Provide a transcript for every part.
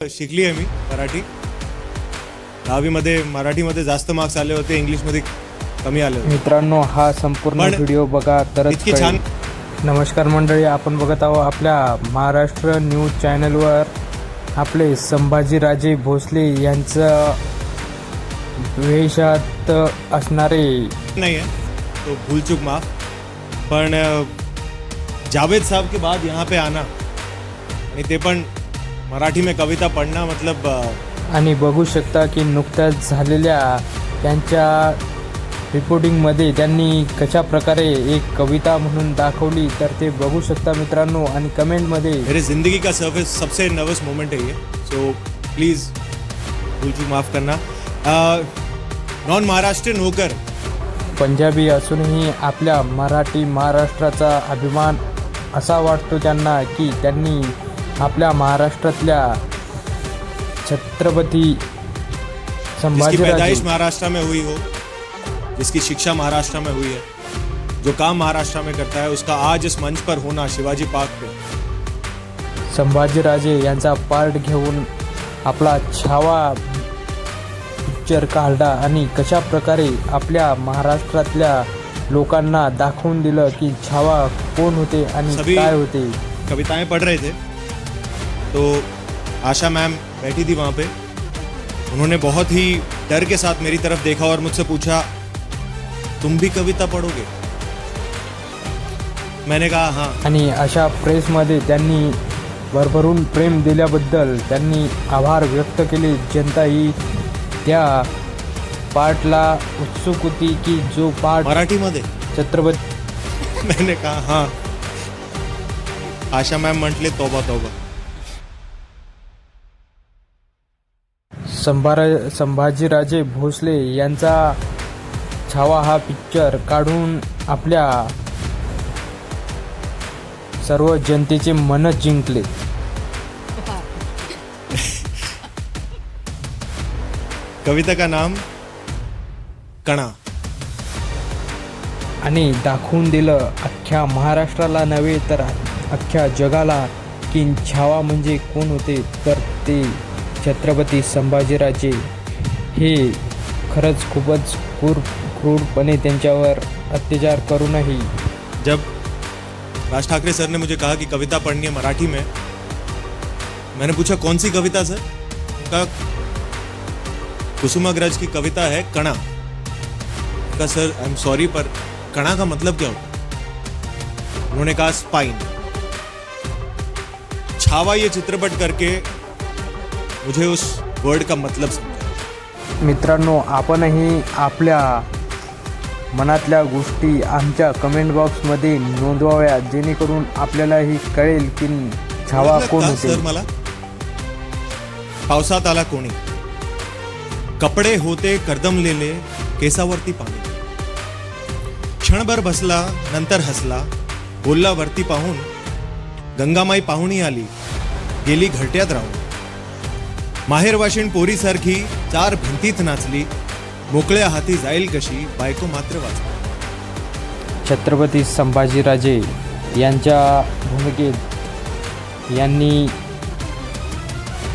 शिकली आहे मी मराठी. दहावीमध्ये मराठीमध्ये जास्त मार्क्स आले होते इंग्लिशमध्ये कमी आले होते. मित्रांनो हा संपूर्ण पण व्हिडिओ बघा तरच इतकी कळेल. छान नमस्कार मंडळी आपण बघत आहोत आपल्या महाराष्ट्र न्यूज चॅनलवर आपले संभाजीराजे भोसले यांचं वेशात असणारे नहीं है तो भूल चूक माफ. पण अ, जावेद साहब के बाद यहाँ पे आना. आणि ते पण मराठी में कविता पढ़ना मतलब आणि बघू शकता की नुकत्याच झालेल्या त्यांच्या रिपोर्टिंगमध्ये त्यांनी कशा प्रकारे एक कविता म्हणून दाखवली तर ते बघू शकता मित्रांनो. आणि कमेंटमध्ये मेरे ज़िंदगी का सर्विस सबसे नर्वस मोमेंट है ये. सो प्लीज़ भूल माफ़ करना. नॉन महाराष्ट्रीयन होकर पंजाबी असूनही आपल्या मराठी महाराष्ट्राचा अभिमान असा वाटतो त्यांना की त्यांनी आपल्या महाराष्ट्रातल्या छत्रपती जिसकी पैदाइश महाराष्ट्र में हुई हो जिसकी शिक्षा महाराष्ट्र में हुई है जो काम महाराष्ट्र में करता है उसका आज इस मंच पर होना शिवाजी पार्क पे। संभाजीराजे यांचा पार्ट घेऊन आपला छावा पिक्चर काढला आणि कशा प्रकारे आपल्या महाराष्ट्रातल्या लोकांना दाखवून दिलं की छावा कोण होते आणि सभी- काय होते? कविताएं पढ़ रहे थे। तो आशा मैम बैठी थी वहाँ पे। उन्होंने बहुत ही डर के साथ मेरी तरफ देखा और मुझसे पूछा तुम भी कविता पढ़ोगे? मैंने कहा हाँ। आणि अशा प्रेसमध्ये त्यांनी भरभरून प्रेम दिल्याबद्दल त्यांनी आभार व्यक्त केले जनता ही त्या पार्टला उत्सुक होती की जो पार्ट मराठी मध्ये छत्रपती मैंने कहा हाँ। आशा मैम म्हटले तोबा तोबा। संभार संभाजीराजे भोसले यांचा छावा हा पिक्चर काढून आपल्या सर्व जनतेचे मन जिंकले. कविता का नाम? कणा. आणि दाखवून दिलं अख्ख्या महाराष्ट्राला नव्हे तर अख्ख्या जगाला की छावा म्हणजे कोण होते? तर ते छत्रपती संभाजीराजे हे खरंच खूपच क्रूर क्रूरपणे त्यांच्यावर अत्याचार करूनही जब राज ठाकरे सर ने मुझे कहा कि कविता पढ़नी है मराठी में मैंने पूछा कौन सी कविता सर? उनका कुसुमाग्रज की कविता है कणा। का सर आई एम सॉरी पर कणा का मतलब क्या होता उन्होंने कहा स्पाइन छावा ये चित्रपट करके मुझे उस वर्ड का मतलब समझा मित्रांनो आपणही आपल्या मनातल्या गोष्टी आमच्या कमेंट बॉक्समध्ये नोंदवाव्या जेणेकरून आपल्यालाही कळेल की छावा कोण होते. सर मला? पावसात आला कोणी? कपडे होते कर्दमलेले केसावरती पाणी. क्षणभर बसला नंतर हसला. बोलला वरती पाहून गंगामाई पाहुणी आली. गेली घरट्यात राहून. माहेरवाशीण पोरीसारखी चार भिंतीत नाचली. मोकळ्या हाती जाईल कशी? बायको मात्र वाचली. छत्रपती संभाजीराजे यांच्या भूमिकेत यांनी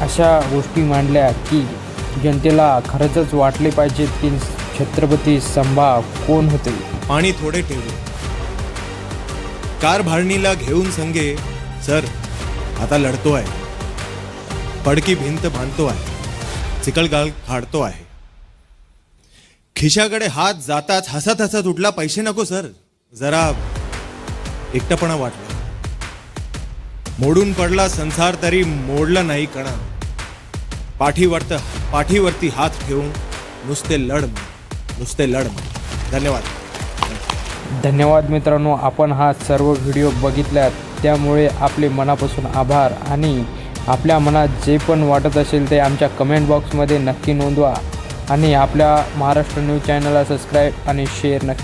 अशा गोष्टी मांडल्या की जनतेला खरंच वाटले पाहिजेत की छत्रपती संभा कोण होते? पाणी थोडे ठेवले. कार भाडणीला घेऊन संगे सर आता लढतो आहे पडकी भिंत बांधतो आहे. चिकलगाळ फाडतो आहे. खिशाकडे हात जाताच हसत हसत उठला पैसे नको सर. जरा एकटपणा वाटला. मोडून पडला संसार तरी मोडला नाही कणा. पाठीवरत पाठीवरती हात ठेवून नुसते लढ नुसते लढ धन्यवाद. धन्यवाद मित्रांनो आपण हा सर्व व्हिडिओ बघितल्यात. त्यामुळे आपले मनापासून आभार आणि आपल्या मनात जे पण वाटत असेल ते आमच्या कमेंट बॉक्समध्ये नक्की नोंदवा. आणि आपल्या महाराष्ट्र न्यूज चॅनलला सबस्क्राईब आणि शेअर नक्की